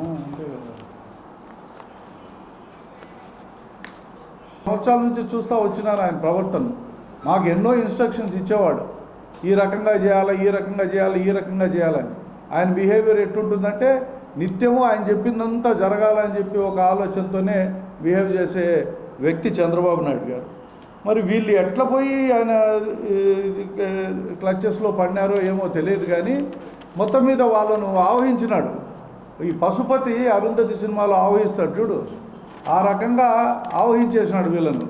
అంతే కదా సంవత్సరాల నుంచి చూస్తూ వచ్చినాను ఆయన ప్రవర్తన. మాకు ఎన్నో ఇన్స్ట్రక్షన్స్ ఇచ్చేవాడు. ఈ రకంగా చేయాలి ఈ రకంగా చేయాలి ఈ రకంగా చేయాలని ఆయన బిహేవియర్ ఎట్టుంటుందంటే నిత్యము ఆయన చెప్పిందంతా జరగాలని చెప్పి ఒక ఆలోచనతోనే బిహేవ్ చేసే వ్యక్తి చంద్రబాబు నాయుడు గారు. మరి వీళ్ళు ఎట్లా పోయి ఆయన క్లచెస్లో పడినారో ఏమో తెలియదు కానీ మొత్తం మీద వాళ్ళను ఆవహించినాడు. ఈ పశుపతి అరుంధతి సినిమాలో ఆవహిస్తాడు చూడు. ఆ రకంగా ఆవహించేసినాడు వీళ్ళను.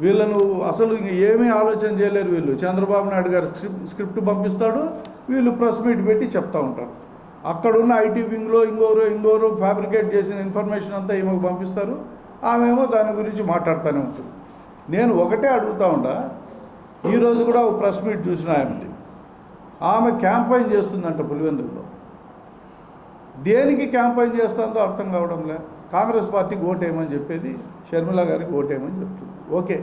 వీళ్ళను అసలు ఏమీ ఆలోచన చేయలేరు వీళ్ళు. చంద్రబాబు నాయుడు గారు స్క్రిప్ట్ స్క్రిప్ట్ పంపిస్తాడు వీళ్ళు ప్రెస్ మీట్ పెట్టి చెప్తూ ఉంటారు. అక్కడున్న ఐటీ వింగ్లో ఇంకోరు ఇంకోరు ఫ్యాబ్రికేట్ చేసిన ఇన్ఫర్మేషన్ అంతా ఈమెకు పంపిస్తారు. ఆమెమో దాని గురించి మాట్లాడుతూనే ఉంటుంది. నేను ఒకటే అడుగుతా ఉంటా ఈరోజు కూడా ఒక ప్రెస్ మీట్ చూసిన ఆమెది. ఆమె క్యాంపైన్ చేస్తుందంట పులివెందుల్లో. దేనికి క్యాంపెయిన్ చేస్తుందో అర్థం కావడం లే కాంగ్రెస్ పార్టీకి ఓటేయమని చెప్పేది షర్మిల గారికి ఓటేయమని చెప్తుంది. ఓకే.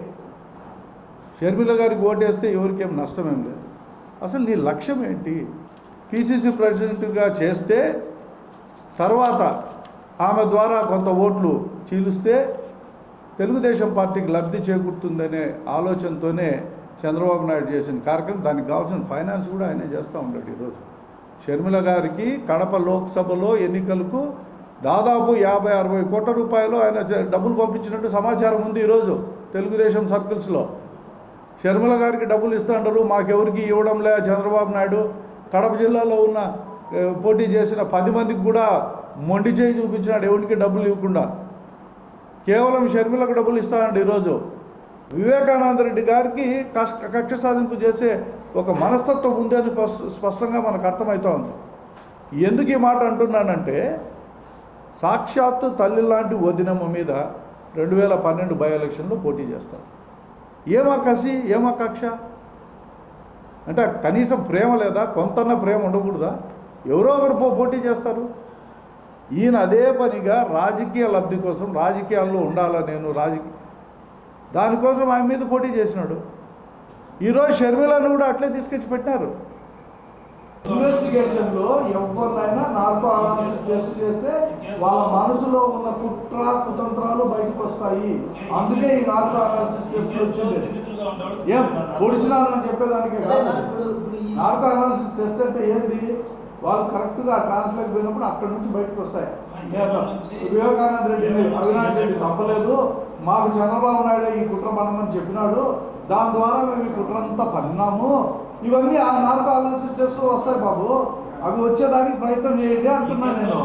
షర్మిల గారికి ఓటేస్తే ఎవరికేం నష్టమేం లేదు. అసలు నీ లక్ష్యం ఏంటి? పిసిసి ప్రెసిడెంట్గా చేస్తే తర్వాత ఆమె ద్వారా కొంత ఓట్లు చీలిస్తే తెలుగుదేశం పార్టీకి లబ్ధి చేకూరుతుందనే ఆలోచనతోనే చంద్రబాబు నాయుడు చేసిన కార్యక్రమం దానికి కావాల్సిన ఫైనాన్స్ కూడా ఆయనే చేస్తూ ఉంటాడు ఈరోజు. షర్మిల గారికి కడప లోక్సభలో ఎన్నికలకు దాదాపు యాభై అరవై కోట్ల రూపాయలు ఆయన డబ్బులు పంపించినట్టు సమాచారం ఉంది ఈరోజు తెలుగుదేశం సర్కిల్స్లో. షర్మిల గారికి డబ్బులు ఇస్తుంటారు మాకెవరికి ఇవ్వడం లే చంద్రబాబు నాయుడు. కడప జిల్లాలో ఉన్న పోటీ చేసిన పది మందికి కూడా మొండి చేయి చూపించినాడు ఎవరికి డబ్బులు ఇవ్వకుండా. కేవలం షర్మిలకు డబ్బులు ఇస్తానండి ఈరోజు. వివేకానంద రెడ్డి గారికి కష్ట కక్ష సాధింపు చేసే ఒక మనస్తత్వం ఉందని స్పష్ట- స్పష్టంగా మనకు అర్థమవుతా ఉంది. ఎందుకు ఈ మాట అంటున్నానంటే సాక్షాత్తు తల్లి లాంటి వదినమ్మ మీద రెండు వేల పన్నెండు బై ఎలక్షన్లో పోటీ చేస్తారు. ఏమా కసి ఏమా కక్ష? అంటే కనీసం ప్రేమ లేదా? కొంతన్న ప్రేమ ఉండకూడదా? ఎవరో ఒకరు పో పోటీ చేస్తారు. ఈయన అదే పనిగా రాజకీయ లబ్ధి కోసం రాజకీయాల్లో ఉండాలా నేను? రాజకీయ దానికోసం ఆయన మీద పోటీ చేసినాడు. ఈరోజు షర్మిలను కూడా అట్లే తీసుకొచ్చి పెట్టినారు. ఇన్వెస్టిగేషన్లో ఎవరినైనా నార్కో అనాలిసిస్ టెస్ట్ చేస్తే వాళ్ళ మనసులో ఉన్న కుట్ర కుతంత్రాలు బయటకు వస్తాయి అందుకే ఈ నార్కో అనాలిసిస్ టెస్ట్ వచ్చింది. ఏం పొడిచినాను అని చెప్పేదానికి నార్కో అనాలిసిస్ టెస్ట్ అంటే ఏంది? వాళ్ళు కరెక్ట్గా ట్రాన్స్ఫర్ పోయినప్పుడు అక్కడ నుంచి బయటకు వస్తాయి. వివేకానంద రెడ్డిని అవినాష్ రెడ్డి చంపలేదు. మాకు చంద్రబాబు నాయుడు ఈ కుట్ర పడమని చెప్పినాడు. దాని ద్వారా మేము ఈ కుట్రంతా పన్నాము. ఇవన్నీ ఆ నార్కో అనాలిసిస్ చేస్తూ వస్తాయి బాబు. అవి వచ్చేదానికి ప్రయత్నం చేయండి అంటున్నాను నేను.